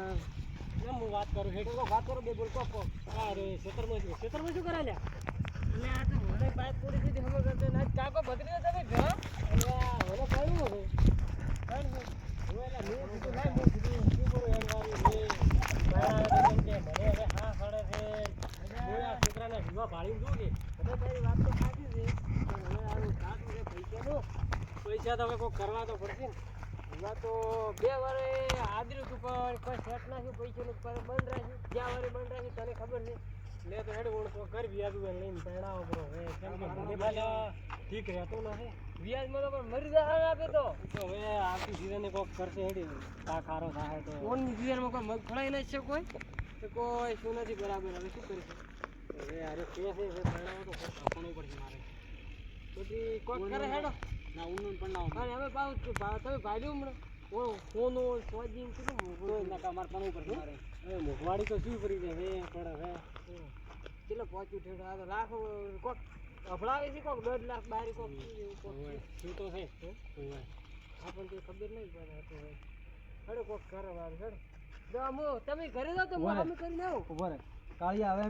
હા. વાત કરું હેઠે વાત કરું બે બોલ કોક અરે ખેતરમાં શું? ખેતરમાં શું કરે લ્યા? એટલે આ તો મને બાઈક પૂરી દીધી ખબર કરતો ના કાકો તમે ઘર. એટલે હવે કયું હવે? હવે એલા મેં કીધું લાય મેં કીધું શું કરું યાર વારી લે. મારા તો કેમ કે મને હવે હા સડે છે. હું આ છોકરાને જોઉં કે બધા તારી વાત તો સાચી છે. પણ હવે આનું કાકું પૈસાનું. પૈસા તો હવે કોઈ કરવા તો પડશે. ને એમાં તો બે વારે આદર્યું પણ કોઈ સેટ નાખ્યું પૈસાનું પર બંધ રાખ્યું જ્યાં વારે બંધ રાખ્યું તને ખબર નહીં. લે તો હેડ તો કર વ્યાજ ઉપર લઈને પહેણાવો બરો. હે ઠીક રહેતું નથી. વ્યાજમાં તો પણ મરી જાય આપે તો. હવે આખી સિઝને કોક કરશે હેડી. કા ખારો થાય તો. ફોનની સિઝનમાં કોઈ મગફળાઈ નથી છે કોઈ? તો કોઈ શું નથી બરાબર. હવે શું કરીશું? હવે અરે કે છે હવે પહેણાવો તો આપવું પડશે મારે. પછી કોક કરે હેડો. ના ઊંડું પણ ના હવે ભાવ તમે ભાઈ હમણાં? સોનો સોજી કેટલું મોંઘું ના તમારે પણ ઉપર મારે. મોઘવાડી તો શું કરી છે હવે પણ હવે કેટલો પહોંચ્યું ઠેઠ આ તો લાખ કોક અભડાવે છે કોક? દોઢ લાખ બારી કોક શું તો છે? આપણને તો ખબર નહીં પડે તો હેડો કોક કરે વાર હેડો. તમે ઘરે જાઓ તો અમે કરીને આવું. કાળી આવે